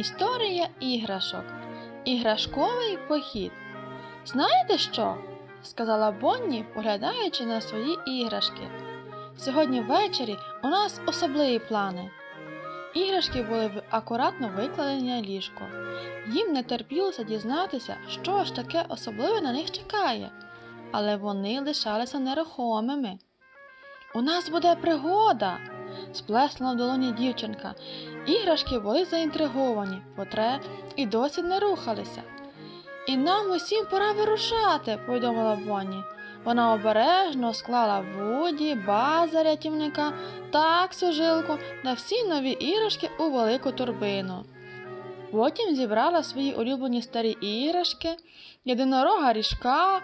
Історія іграшок. Іграшковий похід. Знаєте що? сказала Бонні, поглядаючи на свої іграшки. Сьогодні ввечері у нас особливі плани. Іграшки були акуратно викладені на ліжко. Їм не терпілося дізнатися, що ж таке особливе на них чекає, але вони лишалися нерухомими. У нас буде пригода, сплеснула в долоні дівчинка. Іграшки були заінтриговані, потре і досі не рухалися. І нам усім пора вирушати, повідомила Бонні. Вона обережно склала Вуді, база рятівника, таксу жилку та всі нові іграшки у велику турбину. Потім зібрала свої улюблені старі іграшки, єдинорога ріжка,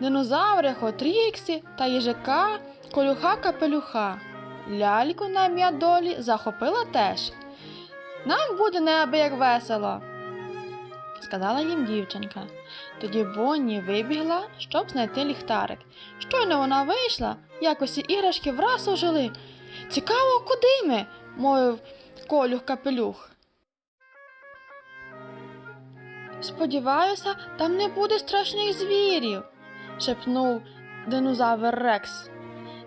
динозавря Хотріксі та їжака колюха капелюха. Ляльку на ім'я долі захопила теж. Нам буде неабияк весело, сказала їм дівчинка. Тоді Бонні вибігла, щоб знайти ліхтарик. Щойно вона вийшла, як усі іграшки враз ожили. Цікаво, куди ми? мовив колюх капелюх. Сподіваюся, там не буде страшних звірів, шепнув динозавр Рекс.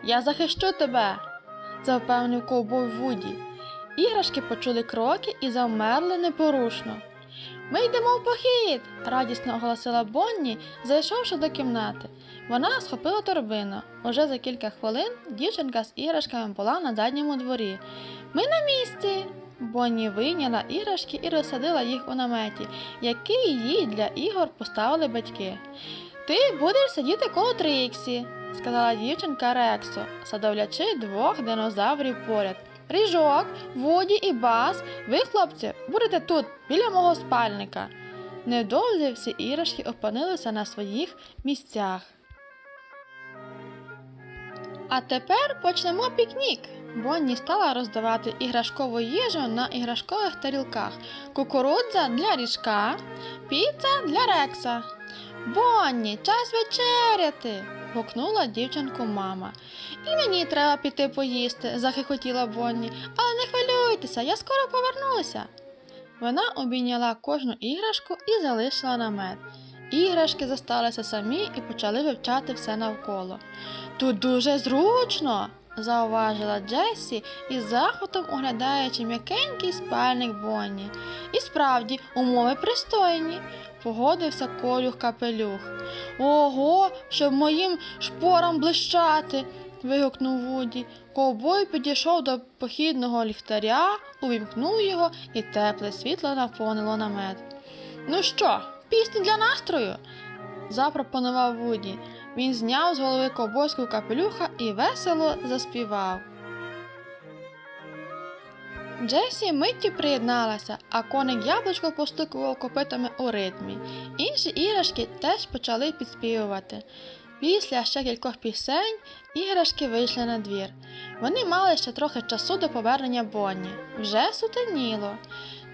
Я захищу тебе, запевнив ковбой Вуді. Іграшки почули кроки і завмерли непорушно. Ми йдемо в похід, радісно оголосила Бонні, зайшовши до кімнати. Вона схопила торбину. Уже за кілька хвилин дівчинка з іграшками була на задньому дворі. Ми на місці. Бонні вийняла іграшки і розсадила їх у наметі, який їй для ігор поставили батьки. Ти будеш сидіти коло Тріксі, сказала дівчинка Рексу, садовлячи двох динозаврів поряд. Ріжок, Вуді і Бас, ви, хлопці, будете тут, біля мого спальника. Невдовзі всі іграшки опинилися на своїх місцях. А тепер почнемо пікнік. Бонні стала роздавати іграшкову їжу на іграшкових тарілках. Кукурудза для ріжка, піца для рекса. Бонні, час вечеряти. гукнула дівчинку мама. І мені треба піти поїсти, захихотіла Бонні. Але не хвилюйтеся, я скоро повернуся. Вона обійняла кожну іграшку і залишила намет. Іграшки зосталися самі і почали вивчати все навколо. Тут дуже зручно, зауважила Джесі із захватом оглядаючи м'якенький спальник Бонні. І справді, умови пристойні, погодився колюх капелюх. Ого, щоб моїм шпорам блищати. вигукнув Вуді. Ковбой підійшов до похідного ліхтаря, увімкнув його, і тепле світло наповнило намет. Ну що, пісні для настрою? запропонував Вуді. Він зняв з голови ковбойського капелюха і весело заспівав. Джесі миттю приєдналася, а коник яблучко постукував копитами у ритмі. Інші іграшки теж почали підспівувати. Після ще кількох пісень іграшки вийшли на двір. Вони мали ще трохи часу до повернення Бонні. Вже сутеніло.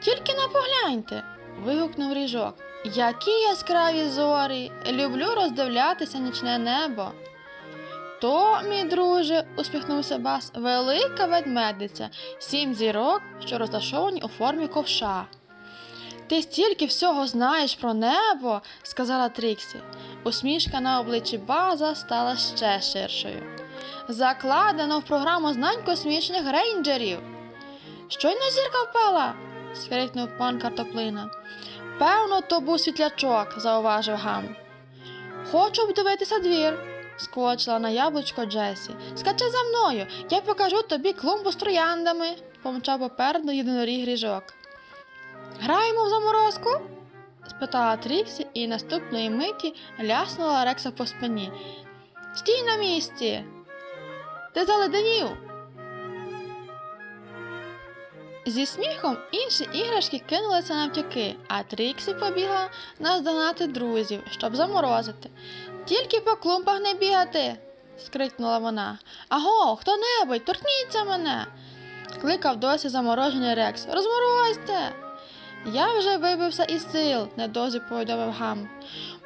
Тільки не погляньте. вигукнув ріжок. Які яскраві зорі! Люблю роздивлятися нічне небо. То, мій друже, усміхнувся Бас, велика ведмедиця, сім зірок, що розташовані у формі ковша. Ти стільки всього знаєш про небо, сказала Тріксі. Усмішка на обличчі База стала ще ширшою. Закладено в програму знань космічних рейнджерів. Щойно зірка впала, скрикнув пан картоплина. Певно, то був світлячок, зауважив гам. Хочу обдивитися двір, скочила на яблучко Джесі. Скачи за мною, я покажу тобі клумбу з трояндами, помчав попереду єдиноріг гріжок. Граємо в заморозку? спитала Тріксі і наступної миті ляснула Рекса по спині. Стій на місці. Ти заледенів. Зі сміхом інші іграшки кинулися навтяки, а Тріксі побігла наздогнати друзів, щоб заморозити. Тільки по клумбах не бігати. скрикнула вона. Аго, хто небудь, торкніться мене. кликав досі заморожений Рекс. Розморозьте. Я вже вибився із сил, недовзі повідомив гам.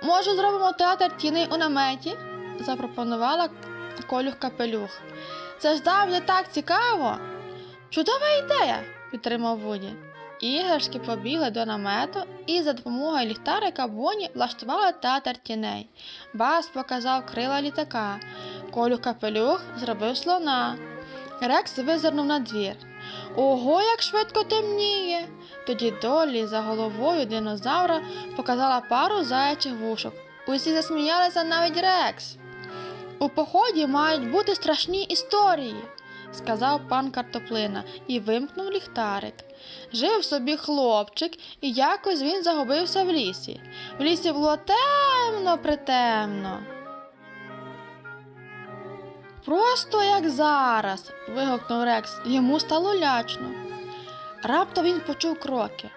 Може, зробимо театр тіней у наметі? запропонувала колюх капелюх. Це ж завжди так цікаво. Чудова ідея, підтримав Вуді. Іграшки побігли до намету і за допомогою ліхтарика Бонні влаштували театр тіней. Бас показав крила літака. Колю капелюх зробив слона. Рекс визирнув на двір. Ого, як швидко темніє. Тоді Доллі за головою динозавра показала пару заячих вушок. Усі засміялися навіть Рекс. У поході мають бути страшні історії, сказав пан картоплина і вимкнув ліхтарик. Жив собі хлопчик, і якось він загубився в лісі. В лісі було темно притемно. Просто як зараз. вигукнув Рекс. Йому стало лячно. Раптом він почув кроки,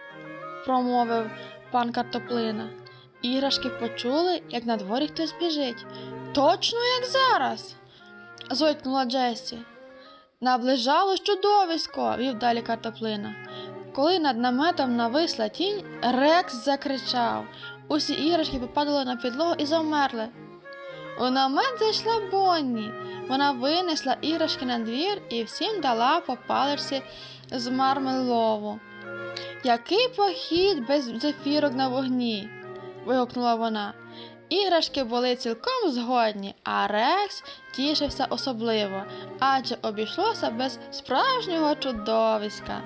промовив пан картоплина. Іграшки почули, як на дворі хтось біжить. Точно як зараз. зойкнула Джесі. Наближалось чудовисько, вів далі картоплина. Коли над наметом нависла тінь, Рекс закричав. Усі іграшки попадали на підлогу і завмерли. У намет зайшла Бонні. Вона винесла іграшки на двір і всім дала по паличці з мармелову. Який похід без зефірок на вогні? вигукнула вона. Іграшки були цілком згодні, а Рекс тішився особливо, адже обійшлося без справжнього чудовиська.